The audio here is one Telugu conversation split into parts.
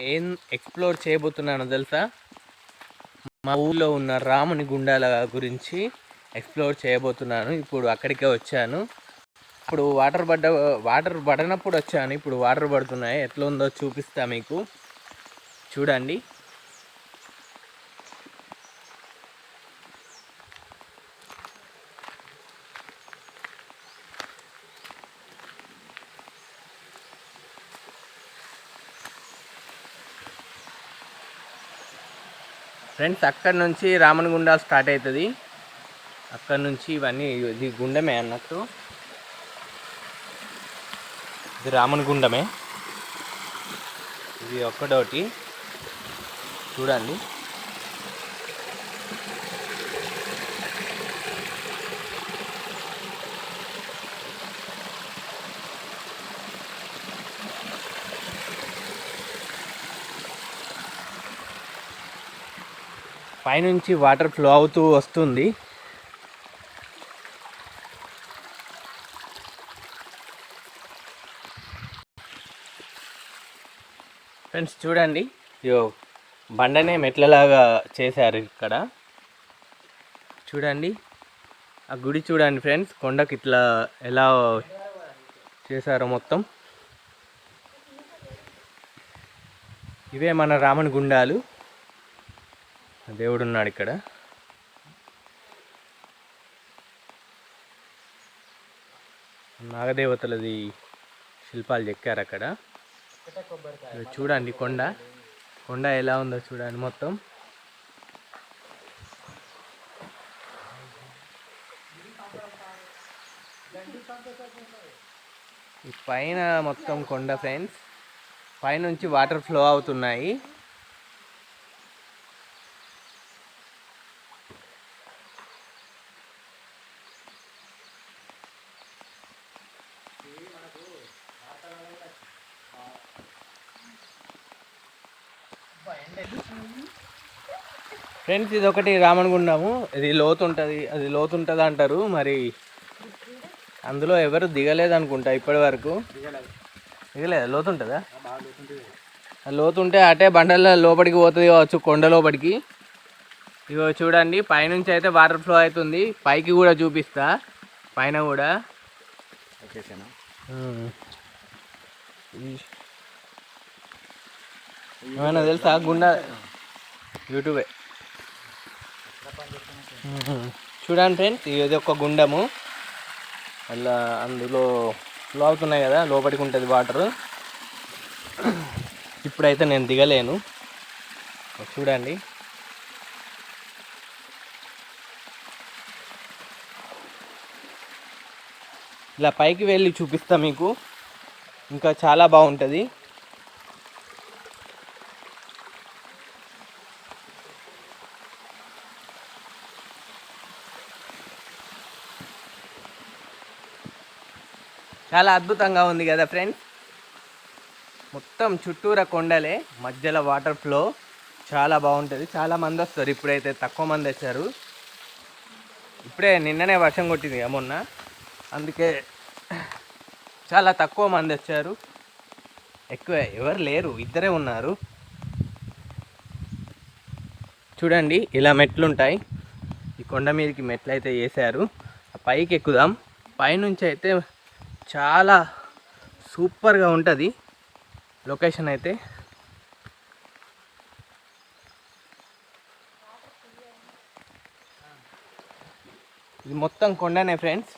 ఏం ఎక్స్ప్లోర్ చేయబోతున్నానో తెలుసా? మా ఊళ్ళో ఉన్న రాముని గుండాల గురించి ఎక్స్ప్లోర్ చేయబోతున్నాను. ఇప్పుడు అక్కడికే వచ్చాను. ఇప్పుడు వాటర్ పడ్డ వాటర్ పడనప్పుడు వచ్చాను. ఇప్పుడు వాటర్ పడుతున్నాయి. ఎట్లా ఉందో చూపిస్తా మీకు. చూడండి. ఫ్రెండ్స్ అక్కడ నుంచి రామనగుండ స్టార్ట్ అవుతుంది అక్కడ నుంచి ఇవన్నీ ఇది గుండమే అన్నట్టు. ఇది రామనగుండమే ఇది ఒక్కడోటి చూడండి. పైనుంచి వాటర్ ఫ్లో అవుతూ వస్తుంది. ఫ్రెండ్స్ చూడండి ఇయో బండనే మెట్లలాగా చేశారు ఇక్కడ. చూడండి ఆ గుడి చూడండి ఫ్రెండ్స్ కొండకి ఇట్లా ఎలా చేశారో మొత్తం. ఇవే మన రామణ గుండాలు. దేవుడు ఉన్నాడు ఇక్కడ నాగదేవతలది శిల్పాలు చెక్కారు అక్కడ చూడండి కొండ. కొండ ఎలా ఉందో చూడండి మొత్తం. ఈ పైన మొత్తం కొండ ఫ్రెండ్స్. పైనుంచి వాటర్ ఫ్లో అవుతున్నాయి. ఫ్రెండ్స్ ఇది ఒకటి రామణగుండము ఇది లోతు ఉంటుంది అది లోతు ఉంటుంది అంటారు మరి అందులో ఎవరు దిగలేదు అనుకుంటా ఇప్పటి వరకు దిగలేదు లోతు ఉంటుందా లోతు ఉంటే అటే బండల లోపలికి పోతుంది కావచ్చు కొండ లోపలికి ఇగో చూడండి పైనుంచి అయితే వాటర్ ఫ్లో అవుతుంది పైకి కూడా చూపిస్తా పైన కూడా. ఏమైనా తెలుసా? గుండా యూట్యూబే. చూడండి ఫ్రెండ్స్ ఇది ఒక గుండము. అలా అందులో లోపుతున్నాయి కదా లోపలికి ఉంటుంది వాటర్ ఇప్పుడైతే నేను దిగలేను. చూడండి. ఇలా పైకి వెళ్ళి చూపిస్తా మీకు. ఇంకా చాలా బాగుంటుంది. చాలా అద్భుతంగా ఉంది కదా ఫ్రెండ్స్ మొత్తం చుట్టూరా కొండలే మధ్యలో వాటర్ ఫ్లో చాలా బాగుంటుంది. చాలా మంది వస్తారు ఇప్పుడైతే తక్కువ మంది వచ్చారు. ఇప్పుడే నిన్ననే వర్షం కొట్టింది మొన్న. అందుకే చాలా తక్కువ మంది వచ్చారు. ఎక్కువ ఎవరు లేరు ఇద్దరే ఉన్నారు. చూడండి ఇలా మెట్లుంటాయి. ఈ కొండ మీదకి మెట్లు అయితే వేసారు పైకి ఎక్కుదాం. పైనుంచి అయితే చాలా సూపర్గా ఉంటుంది. లొకేషన్ అయితే. ఇది మొత్తం కొండనే ఫ్రెండ్స్.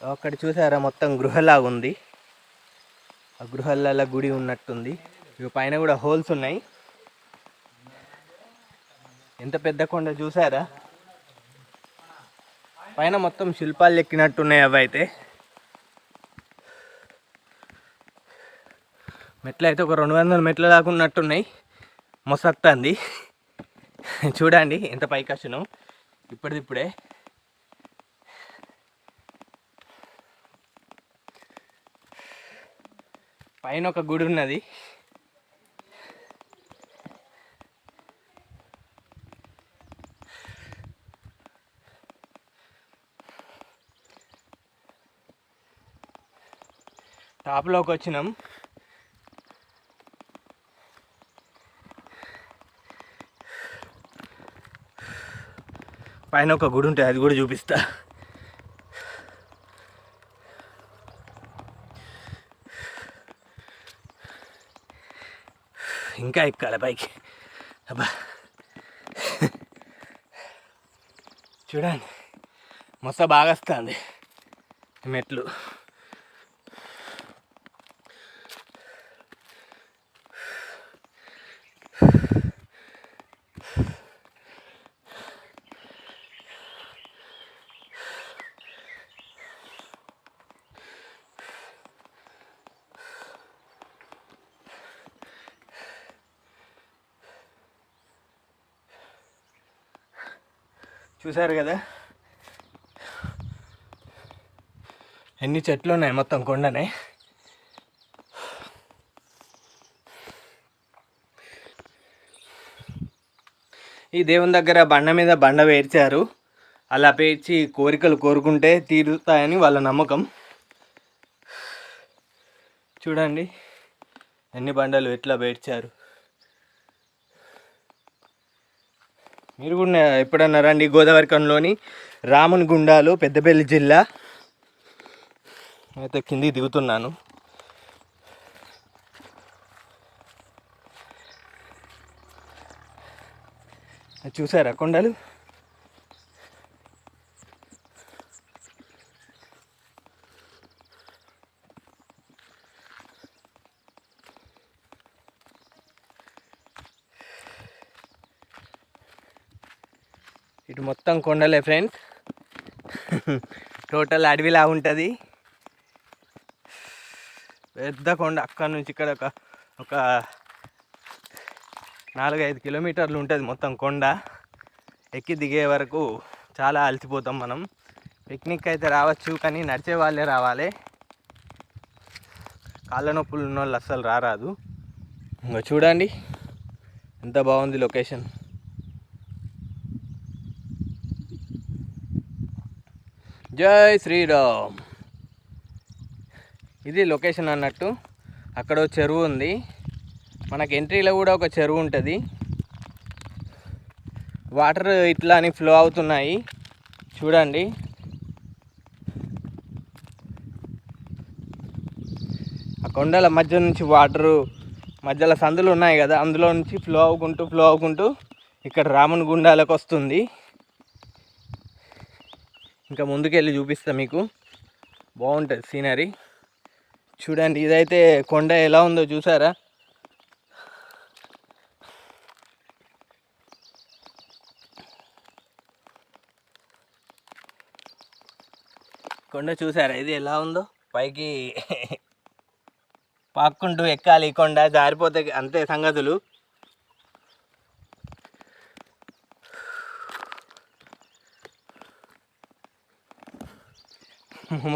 అక్కడ చూసారా మొత్తం గృహలాగా ఉంది ఆ గృహాలలో గుడి ఉన్నట్టుంది. ఇక పైన కూడా హోల్స్ ఉన్నాయి. ఎంత పెద్ద కొండ చూసారా? పైన మొత్తం శిల్పాలు ఎక్కినట్టున్నాయి అవి అయితే మెట్లు అయితే ఒక రెండు వందల మెట్లు దాకా ఉన్నట్టున్నాయి. మొసక్తంది చూడండి ఎంత పైకి వచ్చినాం. ఇప్పటిదిప్పుడే. పైన ఒక గుడి ఉన్నది. టాప్లోకి వచ్చినాం. పైన ఒక గుడి ఉంటుంది అది కూడా చూపిస్తా. ఇంకా ఎక్కాలి పైకి. అబ్బా. చూడండి. మొత్తం బాగా వస్తుంది. మెట్లు. చూసారు కదా? ఎన్ని చెట్లు ఉన్నాయి మొత్తం కొండనే? ఈ దేవుని దగ్గర బండ మీద బండ పేర్చారు. అలా పేర్చి కోరికలు కోరుకుంటే తీరుతాయని వాళ్ళ నమ్మకం. చూడండి ఎన్ని బండలు ఎట్లా పేర్చారు. మీరు కూడా ఎప్పుడన్నా రండి గోదావరికంలోని రాముని గుండాలు పెద్దపల్లి జిల్లా. అయితే కిందికి దిగుతున్నాను. అది చూసారా కొండలు ఇటు మొత్తం కొండలే ఫ్రెండ్స్ టోటల్ అడవిలా ఉంటుంది. పెద్ద కొండ అక్కడ నుంచి ఇక్కడ ఒక ఒక నాలుగైదు కిలోమీటర్లు ఉంటుంది మొత్తం కొండ. ఎక్కి దిగే వరకు చాలా అలసిపోతాం మనం. పిక్నిక్ అయితే రావచ్చు కానీ నడిచే వాళ్ళే రావాలి. కాళ్ళ నొప్పులు ఉన్న వాళ్ళు అస్సలు రారాదు. ఇంకా చూడండి ఎంత బాగుంది లొకేషన్ జై శ్రీరామ్. ఇది లొకేషన్ అన్నట్టు. అక్కడ చెరువు ఉంది. మనకి ఎంట్రీలో కూడా ఒక చెరువు ఉంటుంది. వాటర్ ఇట్లా అని ఫ్లో అవుతున్నాయి. చూడండి. ఆ కొండల మధ్య నుంచి వాటరు మధ్యలో సందులు ఉన్నాయి కదా అందులో నుంచి ఫ్లో అవ్వుకుంటూ ఫ్లో అవ్వుకుంటూ ఇక్కడ రాముని గుండాలకు వస్తుంది. ఇంకా ముందుకెళ్ళి చూపిస్తా మీకు. బాగుంటుంది సీనరీ చూడండి ఇదైతే కొండ ఎలా ఉందో చూసారా? కొండ చూసారా? ఇది ఎలా ఉందో? పైకి పాక్కుంటూ ఎక్కాలి ఈ కొండ జారిపోతే అంతే సంగతులు.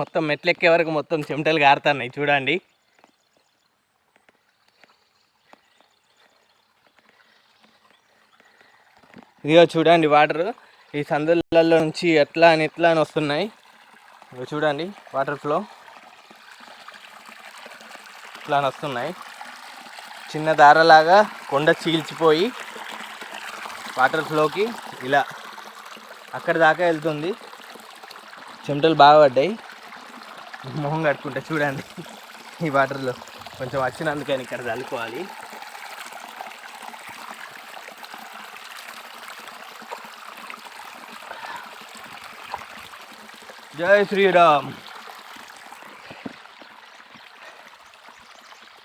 మొత్తం మెట్లెక్కే వరకు మొత్తం చెమటలు గారుతున్నాయి చూడండి. ఇదిగో చూడండి వాటర్. ఈ సందులలో నుంచి ఎట్లా అని ఎట్లా అని వస్తున్నాయి. ఇవి చూడండి వాటర్ ఫ్లో. ఇట్లా అని వస్తున్నాయి. చిన్న దారలాగా కొండ చీల్చిపోయి వాటర్ ఫ్లోకి ఇలా అక్కడి దాకా వెళ్తుంది. చెమటలు బాగా పడ్డాయి. మొహం కడుక్కుంటే చూడండి. ఈ వాటర్లో కొంచెం వచ్చినందుకని ఇక్కడ చల్లుకోవాలి. జై శ్రీరామ్.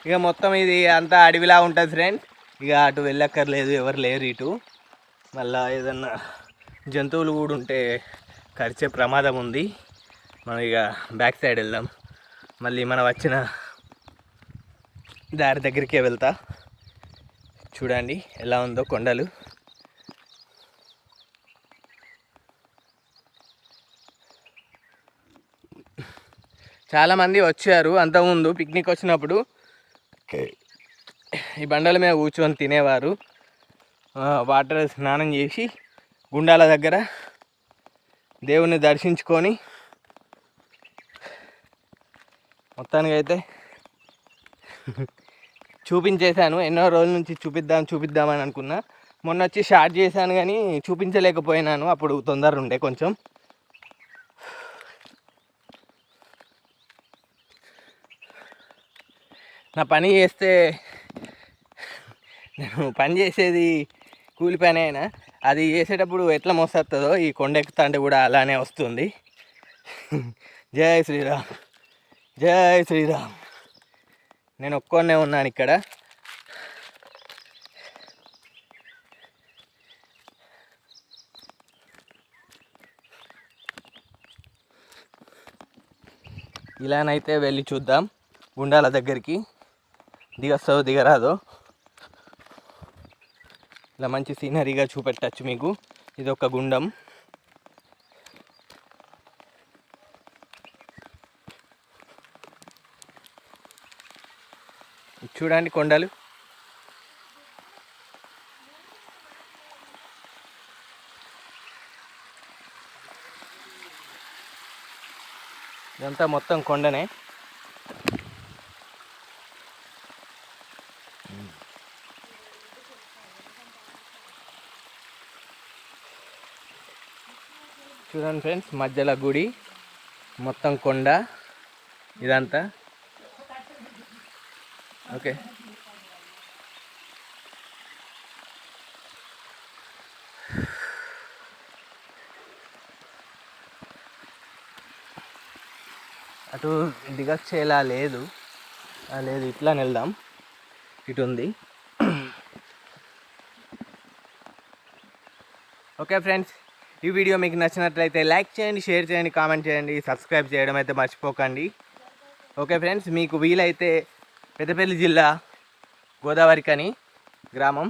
ఇక మొత్తం ఇది అంతా అడవిలా ఉంటుంది ఫ్రెండ్ ఇక అటు వెళ్ళక్కర్లేదు ఎవరు లేరు ఇటు. మళ్ళా ఏదన్నా జంతువులు కూడా ఉంటే కరిచే ప్రమాదం ఉంది. మనం ఇక బ్యాక్ సైడ్ వెళ్దాం. మళ్ళీ మనం వచ్చిన దారి దగ్గరికే వెళ్తా. చూడండి ఎలా ఉందో కొండలు. చాలామంది వచ్చారు అంతకుముందు పిక్నిక్ వచ్చినప్పుడు. ఈ బండల మీద కూర్చొని తినేవారు. వాటర్ స్నానం చేసి గుండాల దగ్గర దేవుని దర్శించుకొని మొత్తానికి అయితే చూపించేశాను. ఎన్నో రోజుల నుంచి చూపిద్దాం చూపిద్దామని అనుకున్నా. మొన్న వచ్చి స్టార్ట్ చేశాను కానీ చూపించలేకపోయినాను. అప్పుడు తొందర ఉండే కొంచెం. నా పని చేస్తే నేను పని చేసేది కూలి పని అయినా. అది చేసేటప్పుడు ఎట్లా మోస్తుందో ఈ కొండ ఎక్కుతా అంటే కూడా అలానే వస్తుంది. జయ శ్రీరామ్. జై శ్రీరామ్. నేను ఒక్కనే ఉన్నాను ఇక్కడ. ఇలానైతే వెళ్ళి చూద్దాం గుండాల దగ్గరికి. దిగొస్తావో దిగరాదో? ఇలా మంచి సీనరీగా చూపెట్టచ్చు మీకు. ఇది ఒక గుండం. చూడండి కొండలు. ఇదంతా మొత్తం కొండనే. చూడండి ఫ్రెండ్స్ మధ్యలో గుడి మొత్తం కొండ ఇదంతా. ఓకే. అటు దిగచ్చేలా లేదు. లేదు ఇట్లా వెళ్దాం. ఇటు ఉంది ఓకే ఫ్రెండ్స్. ఈ వీడియో మీకు నచ్చినట్లయితే లైక్ చేయండి షేర్ చేయండి కామెంట్ చేయండి సబ్స్క్రైబ్ చేయడం అయితే మర్చిపోకండి. ఓకే ఫ్రెండ్స్ మీకు వీలైతే పెద్దపల్లి జిల్లా గోదావరికని గ్రామం.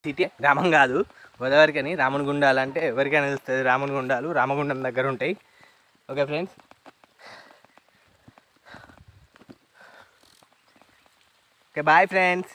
సిటీ గ్రామం కాదు గోదావరికని రామనగుండాలు అంటే ఎవరికైనా తెలుస్తుంది రామనగుండాలు రామగుండం దగ్గర ఉంటాయి. Okay friends? Okay bye friends.